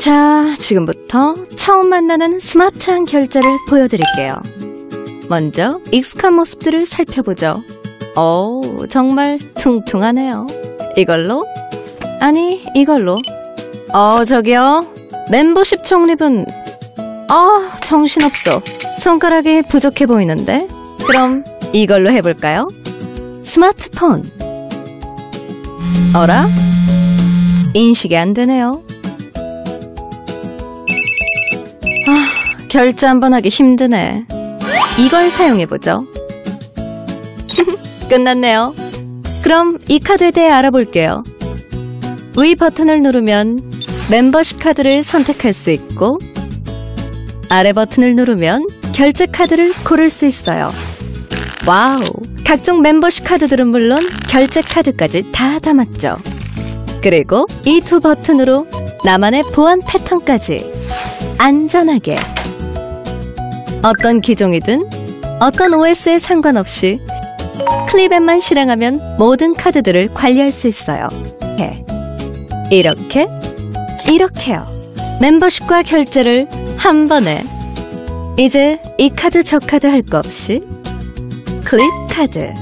자, 지금부터 처음 만나는 스마트한 결제를 보여드릴게요. 먼저 익숙한 모습들을 살펴보죠. 오, 정말 퉁퉁하네요. 이걸로? 아니, 이걸로. 어, 저기요. 멤버십 적립은, 아, 정신없어. 손가락이 부족해 보이는데? 그럼 이걸로 해볼까요? 스마트폰. 어라? 인식이 안 되네요. 아, 결제 한 번 하기 힘드네. 이걸 사용해보죠. 끝났네요. 그럼 이 카드에 대해 알아볼게요. 위 버튼을 누르면 멤버십 카드를 선택할 수 있고 아래 버튼을 누르면 결제 카드를 고를 수 있어요. 와우! 각종 멤버십 카드들은 물론 결제 카드까지 다 담았죠. 그리고 이 두 버튼으로 나만의 보안 패턴까지 안전하게 어떤 기종이든 어떤 OS에 상관없이 클립앱만 실행하면 모든 카드들을 관리할 수 있어요. 이렇게 이렇게요. 멤버십과 결제를 한 번에 이제 이 카드 저 카드 할 거 없이 클립 카드